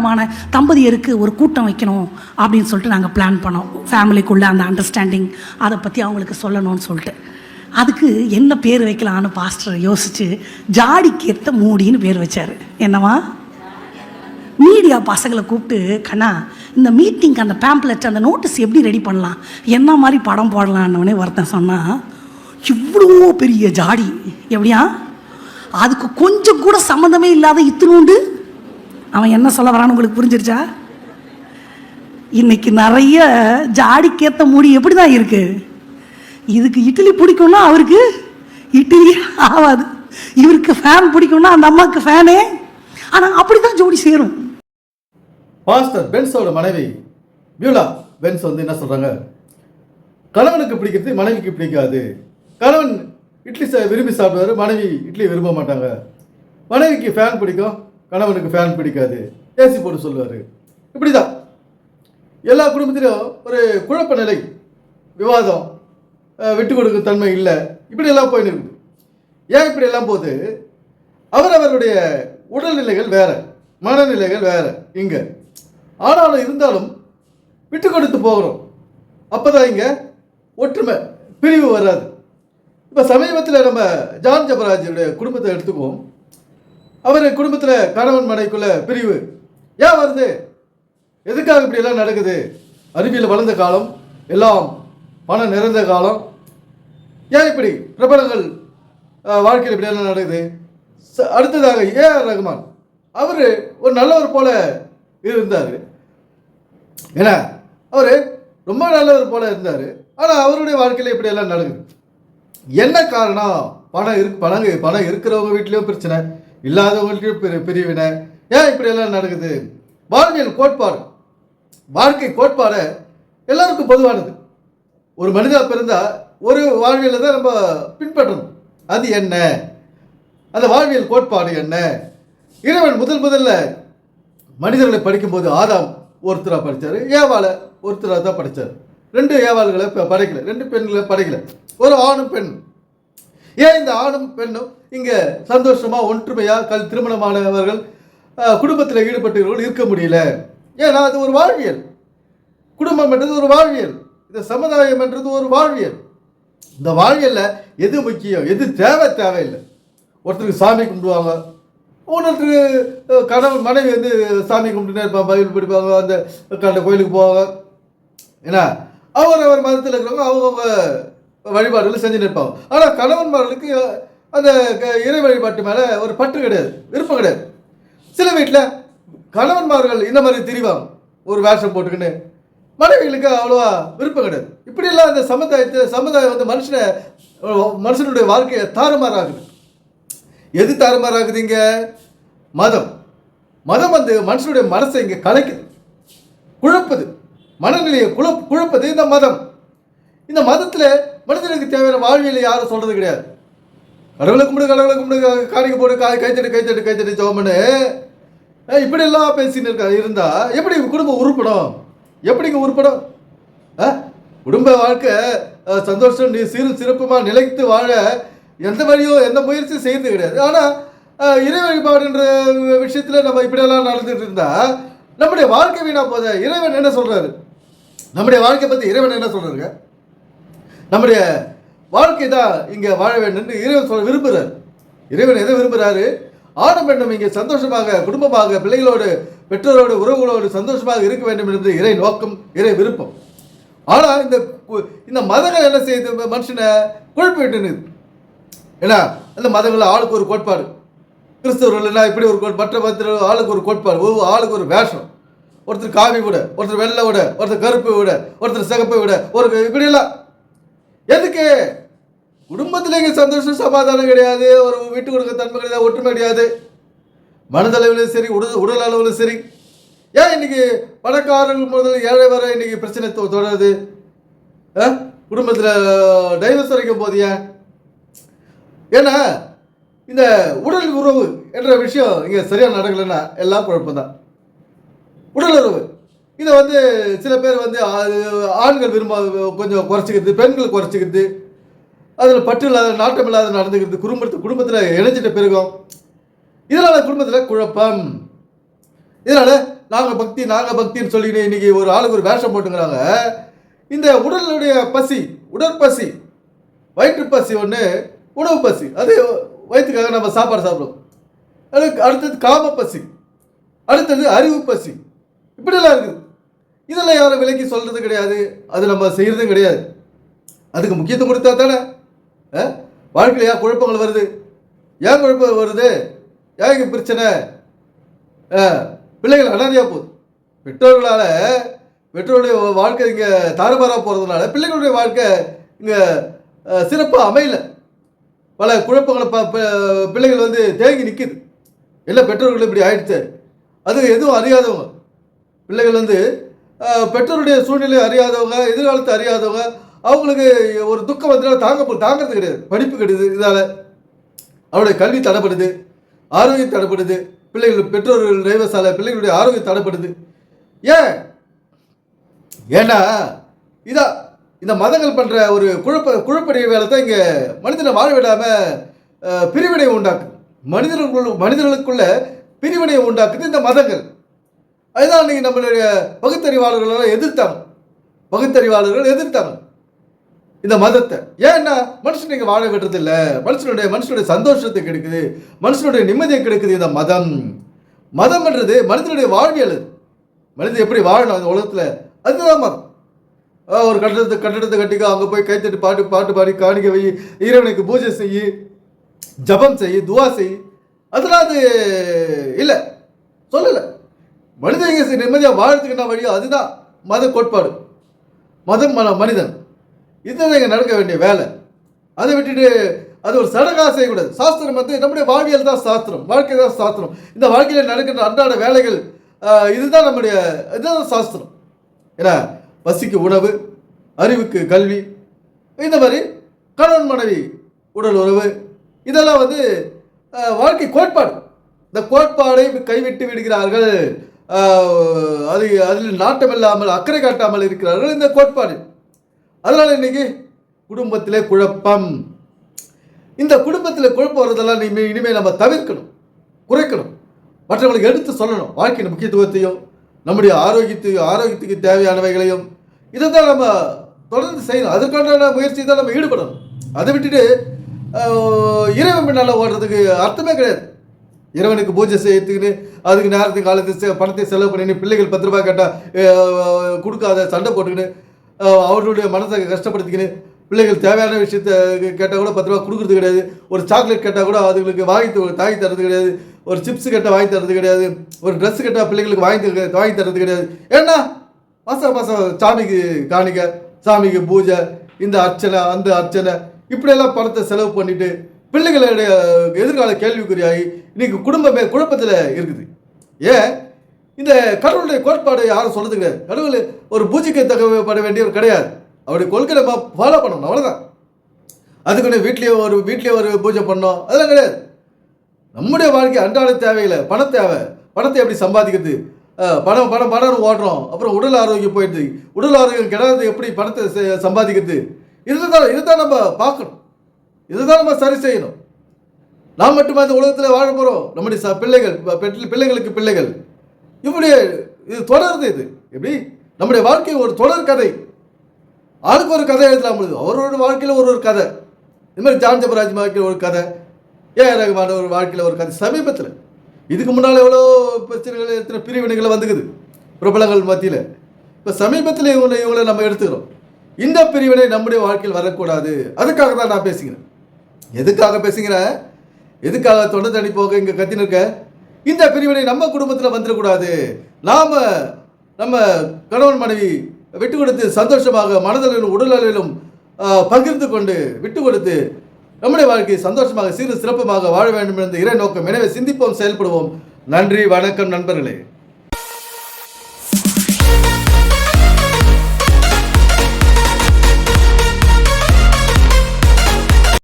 திருமணமான தம்பதியருக்கு ஒரு கூட்டம் வைக்கணும் அப்படின்னு சொல்லிட்டு நாங்கள் பிளான் பண்ணோம். ஃபேமிலிக்குள்ளே அந்த அண்டர்ஸ்டாண்டிங் அதை பற்றி அவங்களுக்கு சொல்லணும்னு சொல்லிட்டு. அதுக்கு என்ன பேர் வைக்கலான்னு பாஸ்டர் யோசிச்சு ஜாடிக்கேத்த மூடின்னு பேர் வச்சார். என்னவா மீடியா பசங்களை கூப்பிட்டு கண்ணா இந்த மீட்டிங்க்கு அந்த பேம்ப்ளெட் அந்த நோட்டீஸ் எப்படி ரெடி பண்ணலாம்? என்ன மாதிரி படம் போடலான்னு ஒருத்தன் சொன்னால் இவ்வளோ பெரிய ஜாடி எப்படியா? அதுக்கு கொஞ்சம் கூட சம்மந்தமே இல்லாத இத்தினூண்டு அவன் என்ன சொல்ல வரான்னு உங்களுக்கு புரிஞ்சிருச்சா? இன்னைக்கு நிறைய ஜாடிக்கேற்ற மூடி எப்படி தான் இருக்கு? இதுக்கு இட்லி பிடிக்கும்னா அவருக்கு இட்லி ஆகாது இவருக்கு ஃபேன் பிடிக்கும்னா அந்த அம்மாவுக்கு ஃபேனே ஆனால் அப்படி தான் ஜோடி சேரும். பாஸ்டர் பென்ஸோட மனைவி பியூலா பென்ஸ் வந்து என்ன சொல்கிறாங்க கணவனுக்கு பிடிக்கிறது மனைவிக்கு பிடிக்காது. கணவன் இட்லி விரும்பி சாப்பிடுவாரு மனைவி இட்லி விரும்ப மாட்டாங்க. மனைவிக்கு ஃபேன் பிடிக்கும் கணவனுக்கு ஃபேன் பிடிக்காது. ஏசி போட்டு சொல்லுவார். இப்படி தான் எல்லா குடும்பத்திலும் ஒரு குழப்ப நிலை விவாதம் விட்டு கொடுக்கும் தன்மை இல்லை. இப்படியெல்லாம் போயின்னு இருக்குது. ஏன் இப்படியெல்லாம் போது போகுது? அவரவருடைய உடல்நிலைகள் வேற மனநிலைகள் வேற. இங்கே. ஆனாலும் இருந்தாலும் விட்டு கொடுத்து போகிறோம். அப்பதான் இங்கே ஒற்றுமை பிரிவு வராது. இப்போ சமீபத்தில் நம்ம ஜான் ஜபராஜுடைய குடும்பத்தை எடுத்துக்குவோம். அவர் குடும்பத்தில் கணவன் மனைக்குள்ள பிரிவு. ஏன் வருது? எதுக்காக இப்படி எல்லாம் நடக்குது? அறிவியல் வளர்ந்த காலம் எல்லாம் பணம் நிறைந்த காலம். ஏன் இப்படி பிரபலங்கள் வாழ்க்கையில் இப்படி எல்லாம் நடக்குது? ச- அடுத்ததாக ஏ ஆர் ரகுமான். அவர் ஒரு நல்லவர் போல இருந்தார். ஏன்னா அவர் ரொம்ப நல்லவர் போல இருந்தார். ஆனால் அவருடைய வாழ்க்கையில் இப்படி எல்லாம் நடக்குது. என்ன காரணம்? பணம் இருக்கு பணம் பணம் இருக்கிறவங்க வீட்லேயும் பிரச்சனை. இல்லாதவங்க பெரிய பிரிவினை ஏன் இப்படி எல்லாம் நடக்குது? வாழ்வியல் கோட்பாடு. வாழ்க்கை கோட்பாடு எல்லாருக்கும் பொதுவானது. ஒரு மனிதா பிறந்தா ஒரு வாழ்வியலை தான் நம்ம பின்பற்றணும். அது என்ன? அந்த வாழ்வியல் கோட்பாடு என்ன? இறைவன் முதல் முதல்ல மனிதர்களை படிக்கும்போது ஆதாம் ஒருத்தராக படித்தார் ஏவாளை ஒருத்தராக தான் படித்தார் ரெண்டு ஏவாள்களை இப்போ படைக்கல ரெண்டு பெண்களை படைக்கல. ஒரு ஆணும் பெண் ஏன் இந்த ஆணும் பெண்ணும் இங்கே சந்தோஷமாக ஒற்றுமையாக கல் திருமணமானவர்கள் குடும்பத்தில் ஈடுபட்டவர்கள் இருக்க முடியல? ஏன்னா அது ஒரு வாழ்வியல். குடும்பம் என்றது ஒரு வாழ்வியல். இந்த சமுதாயம் என்றது ஒரு வாழ்வியல். இந்த வாழ்வியலில் எது முக்கியம்? எது தேவை? தேவையில்லை. ஒருத்தருக்கு சாமி கும்பிடுவாங்க. ஒருத்தருக்கு கணவன் மனைவி வந்து சாமி கும்பிட்டுனே இருப்பாங்க பைபிள் படிப்பாங்க அந்த கண்ட கோயிலுக்கு போவாங்க. ஏன்னா அவர் அவர் மதத்தில் இருக்கிறவங்க அவங்கவுங்க வழிபாடுகளை செஞ்சுட்டு இருப்பாங்க ஆனால் கணவன்மார்களுக்கு அந்த க- இறை வழிபாட்டு மேலே ஒரு பற்று கிடையாது விருப்பம் கிடையாது. சில வீட்டில் கணவன்மார்கள் இந்த மாதிரி திரிவாங்க. ஒரு வேஷம் போட்டுக்கின்னு. மனைவிகளுக்கு அவ்வளோவா விருப்பம் கிடையாது. இப்படியெல்லாம் அந்த சமுதாயத்தில் சமுதாயம் வந்து மனுஷனை மனுஷனுடைய வாழ்க்கையை தாறுமாறாகுது எது தாறுமாறாகுது இங்கே மதம். மதம் வந்து மனுஷனுடைய மனசை இங்கே கலைக்குது. குழப்புது. மனநிலையை குழப் குழப்பது இந்த மதம். இந்த மதத்தில் மனிதனுக்கு தேவையான வாழ்வியல் யாரும் சொல்றது கிடையாது. கடவுளை கும்பிடு கடவுளை கும்பிடு காணிக்க போடு காய் கைத்தட்டு கைத்தட்டு கைத்தட்டு ஜோமனு. இப்படி எல்லாம் பேசின்னு இருக்கா இருந்தா எப்படி குடும்பம் உருப்படும்? எப்படிங்க உருப்படும்? ஆ? குடும்ப வாழ்க்கை சந்தோஷம் நீ சீரும் சிறப்புமா நிலைத்து வாழ எந்த வழியும் எந்த முயற்சியும் செய்யறது கிடையாது. ஆனால் இறை வழிபாடுன்ற விஷயத்தில் நம்ம இப்படியெல்லாம் நடந்துட்டு இருந்தா நம்முடைய வாழ்க்கை வீணா போத. இறைவன் என்ன சொல்றாரு? நம்முடைய வாழ்க்கை பற்றி இறைவன் என்ன சொல்கிறாருங்க நம்முடைய வாழ்க்கை தான் இங்கே வாழ வேண்டும் இறைவன் சொல்ல விரும்புகிறார். இறைவன் எதை விரும்புகிறாரு? ஆணும் பெண்ணும் இங்கே சந்தோஷமாக குடும்பமாக பிள்ளைகளோடு பெற்றோரோடு உறவுகளோடு சந்தோஷமாக இருக்க வேண்டும் என்பது இறை நோக்கம் இறை விருப்பம். ஆனால் இந்த இந்த மதங்கள் என்ன செய்யுது மனுஷனை குழப்பி விட்டுனுது ஏன்னா அந்த மதங்களில் ஆளுக்கு ஒரு கோட்பாடு. கிறிஸ்தவர்கள்னா இப்படி ஒரு மற்ற மதத்தில் ஆளுக்கு ஒரு கோட்பாடு. ஒவ்வொரு ஆளுக்கு ஒரு வேஷம். ஒருத்தர் காவி விட ஒருத்தர் வெள்ளை விட ஒருத்தர் கருப்பு விட ஒருத்தர் சிகப்பு விட ஒரு இப்படியெல்லாம் எதுக்கு? குடும்பத்தில் இங்கே சந்தோஷம் சமாதானம் கிடையாது. ஒரு வீட்டு கொடுக்க தன்மை கிடையாது ஒற்றுமை கிடையாது. மனதளவிலும் சரி உடல் உடல் அளவிலும் சரி. ஏன் இன்னைக்கு பணக்காரர்கள் முதல் ஏழை வர இன்னைக்கு பிரச்சனை தொடருது? குடும்பத்தில் டைவர்ஸ் வரைக்கும் போது ஏன் ஏன்னா இந்த உடல் உறவு என்ற விஷயம் இங்கே சரியாக நடக்கலைன்னா எல்லாம் குழப்பம்தான். உடல் உறவு. இதை வந்து சில பேர் வந்து ஆண்கள் விரும்ப கொஞ்சம் குறைச்சிக்கிறது பெண்கள் குறைச்சிக்கிறது அதில் பற்று இல்லாத நாட்டம் இல்லாத நடந்துக்கிறது குடும்பத்து குடும்பத்தில் இணைஞ்சிட்ட பிறகும் இதனால் குடும்பத்தில் குழப்பம். இதனால் நாங்கள் பக்தி நாங்கள் பக்தின்னு சொல்லிக்கிட்டு இன்றைக்கி ஒரு ஆளுக்கு ஒரு வேஷம் போட்டுங்கிறாங்க இந்த உடலுடைய பசி உடற்பசி வயிற்று பசி ஒன்று உணவு பசி அது வயிற்றுக்காக நம்ம சாப்பாடு சாப்பிடுவோம். அதுக்கு அடுத்தது காம பசி அடுத்தது அறிவு பசி இப்படியெல்லாம் இருக்குது. இதெல்லாம் யாரும் விலைக்கு சொல்கிறது கிடையாது. அது நம்ம செய்கிறதும் கிடையாது. அதுக்கு முக்கியத்துவம் கொடுத்தா தானே? வாழ்க்கையில் ஏன் குழப்பங்கள் வருது? ஏன் குழப்பம் வருது? ஏன் பிரச்சனை? பிள்ளைகள் அனாதையாக போகுது. பெற்றோர்களால் பெற்றோருடைய வாழ்க்கை இங்கே தாறுமாறாக போகிறதுனால பிள்ளைகளுடைய வாழ்க்கை இங்கே சிறப்பாக அமையல. பல குழப்பங்களை ப ப- பிள்ளைகள் வந்து தேங்கி நிற்கிது இல்லை பெற்றோர்கள் இப்படி ஆயிடுச்சு. அது எதுவும் அறியாதவங்க. பிள்ளைகள் வந்து பெற்றோருடைய சூழ்நிலை அறியாதவங்க எதிர்காலத்தை அறியாதவங்க அவங்களுக்கு ஒரு துக்கம் வந்தாலும் தாங்க தாங்கிறது கிடையாது. படிப்பு கிடையாது இதால் அவருடைய கல்வி தடைப்படுது ஆரோக்கியம் தடைப்படுது பிள்ளைகள் பெற்றோர்கள் டிரைவர்ஸால் பிள்ளைகளுடைய ஆரோக்கியம் தடைப்படுது. ஏன்? ஏன்னா இதா இந்த மதங்கள் பண்ணுற ஒரு குழப்ப குழப்படைய வேலை தான் இங்கே மனிதனை வாழ விடாமல் பிரிவினை உண்டாக்குது. மனிதர்களுக்குள்ள மனிதர்களுக்குள்ள பிரிவினை உண்டாக்குது இந்த மதங்கள். அதுதான் அன்றைக்கி நம்மளுடைய பகுத்தறிவாளர்களெல்லாம் எதிர்த்தாங்க பகுத்தறிவாளர்கள் எதிர்த்தாங்க இந்த மதத்தை. ஏன்னா மனுஷன் இங்கே வாழ விடுறதில்ல. மனுஷனுடைய மனுஷனுடைய சந்தோஷத்தை கிடைக்குது. மனுஷனுடைய நிம்மதியை கிடைக்குது இந்த மதம். மதம்ன்றது மனிதனுடைய வாழ்வியல் அது. மனிதன் எப்படி வாழணும் அந்த உலகத்தில்? அதுதான் மதம். ஒரு கட்டடத்தை கட்டடத்தை கட்டிக்கோ அங்கே போய் கைத்தட்டு பாட்டு பாட்டு பாடி காணிக்க வை இறைவனுக்கு பூஜை செய் ஜபம் செய் துவா செய். அதெல்லாம் அது இல்லை. சொல்லலை. மனிதன் நிம்மதியாக வாழறதுக்கு என்ன வழியோ அதுதான் மத கோட்பாடு. மதம் மன மனிதன். இதுதான் இங்கே நடக்க வேண்டிய வேலை. அதை விட்டுட்டு அது ஒரு சடங்கா செய்யக்கூடாது. சாஸ்திரம் வந்து நம்முடைய வாழ்வியல் தான் சாஸ்திரம். வாழ்க்கை தான் சாஸ்திரம். இந்த வாழ்க்கையில் நடக்கின்ற அன்றாட வேலைகள் இதுதான் நம்முடைய இதுதான் சாஸ்திரம். ஏன்னா பசிக்கு உணவு அறிவுக்கு கல்வி இந்த மாதிரி கணவன் மனைவி உடல் உறவு இதெல்லாம் வந்து வாழ்க்கை கோட்பாடு. இந்த கோட்பாடை கைவிட்டு விடுகிறார்கள். அது அதில் நாட்டம் இல்லாமல் அக்கறை காட்டாமல் இருக்கிறார்கள் இந்த கோட்பாடு. அதனால் இன்னைக்கு குடும்பத்திலே குழப்பம். இந்த குடும்பத்தில் குழப்பம் வரதெல்லாம் இனிமே இனிமேல் நம்ம தவிர்க்கணும் குறைக்கணும். மற்றவங்களுக்கு எடுத்து சொல்லணும். வாழ்க்கையின் முக்கியத்துவத்தையும் நம்முடைய ஆரோக்கியத்தையும் ஆரோக்கியத்துக்கு தேவையானவைகளையும் இதை தான் நம்ம தொடர்ந்து செய்யணும். அதற்கான முயற்சி தான் நம்ம ஈடுபடணும். அதை விட்டுட்டு இறைவன் பின்னால் ஓடுறதுக்கு அர்த்தமே கிடையாது. இறைவனுக்கு பூஜை செய்யத்துக்குன்னு அதுக்கு நேரத்துக்கு காலத்துக்கு பணத்தை செலவு பண்ணின்னு பிள்ளைகள் பத்து ரூபாய் கேட்டால் கொடுக்காத சண்டை போட்டுக்கின்னு அவர்களுடைய மனத்தை கஷ்டப்படுத்திக்கின்னு பிள்ளைகள் தேவையான விஷயத்த கேட்டால் கூட பத்து ரூபா கொடுக்குறது கிடையாது. ஒரு சாக்லேட் கேட்டால் கூட அதுங்களுக்கு வாங்கி தாங்கி தரது கிடையாது. ஒரு சிப்ஸ் கேட்டால் வாங்கி தரது கிடையாது. ஒரு ட்ரெஸ் கேட்டால் பிள்ளைங்களுக்கு வாங்கி தர- வாங்கி தரது கிடையாது. ஏன்னா மாதம் மாதம் சாமிக்கு காணிக்க சாமிக்கு பூஜை இந்த அர்ச்சனை அந்த அர்ச்சனை இப்படியெல்லாம் பணத்தை செலவு பண்ணிவிட்டு பிள்ளைகளுடைய எதிர்கால கேள்விக்குறியாகி இன்னைக்கு குடும்பமே குழப்பத்தில் இருக்குது. ஏன்? இந்த கடவுளுடைய கோட்பாடு யாரும் சொல்றது கிடையாது கடவுள் ஒரு பூஜைக்கு தகவப்பட வேண்டியவர் கிடையாது. அவருடைய கொள்கை நம்ம ஃபாலோ பண்ணணும். அவ்வளோதான் அதுக்குன்னு வீட்லேயே ஒரு வீட்லேயே ஒரு பூஜை பண்ணோம். அதெல்லாம் கிடையாது. நம்முடைய வாழ்க்கை அன்றாட தேவையில்லை. பண தேவை. பணத்தை எப்படி சம்பாதிக்கிறது? பணம் பணம் பணம் ஓடுறோம். அப்புறம் உடல் ஆரோக்கியம் போயிடுது. உடல் ஆரோக்கியம் கிடையாது எப்படி பணத்தை சம்பாதிக்கிறது? இதுதான் இதுதான் நம்ம பார்க்கணும். இதுதான் நம்ம சரி செய்யணும். நாம் மட்டுமே இந்த உலகத்தில் வாழ போகிறோம் நம்முடைய ச பிள்ளைகள் பெற்ற- பிள்ளைகளுக்கு பிள்ளைகள். இப்படி இது தொடருது இது. எப்படி? நம்முடைய வாழ்க்கை ஒரு தொடர் கதை. ஆளுக்கு ஒரு கதை எழுதலாம் பொழுது அவரோட வாழ்க்கையில் ஒரு ஒரு கதை. இது மாதிரி ஜான் ஜபராஜ் வாழ்க்கையில் ஒரு கதை. ஏ ரகமான ஒரு வாழ்க்கையில் ஒரு கதை சமீபத்தில். இதுக்கு முன்னால் எவ்வளோ பிரச்சனைகள் எத்தனை பிரிவினைகள் வந்துக்குது. பிரபலங்கள் மத்தியில். இப்போ சமீபத்தில் இவங்களை இவங்களை நம்ம எடுத்துக்கிறோம். இந்த பிரிவினை நம்முடைய வாழ்க்கையில் வரக்கூடாது. அதுக்காக தான் நான் பேசுகிறேன். எதுக்காக பேசுகிற? எதுக்காக தொண்டை தண்ணி போக இங்கே கத்தின்னு இருக்க இந்த பிரிவினை நம்ம குடும்பத்தில் வந்துடக்கூடாது. நாம் நம்ம கணவன் மனைவி விட்டு கொடுத்து சந்தோஷமாக மனதளவிலும் உடலளவிலும் பகிர்ந்து கொண்டு விட்டு கொடுத்து நம்முடைய வாழ்க்கையை சந்தோஷமாக சீரும் சிறப்புமாக வாழ வேண்டும் என்ற இறை நோக்கம். எனவே சிந்திப்போம் செயல்படுவோம். நன்றி வணக்கம் நண்பர்களே.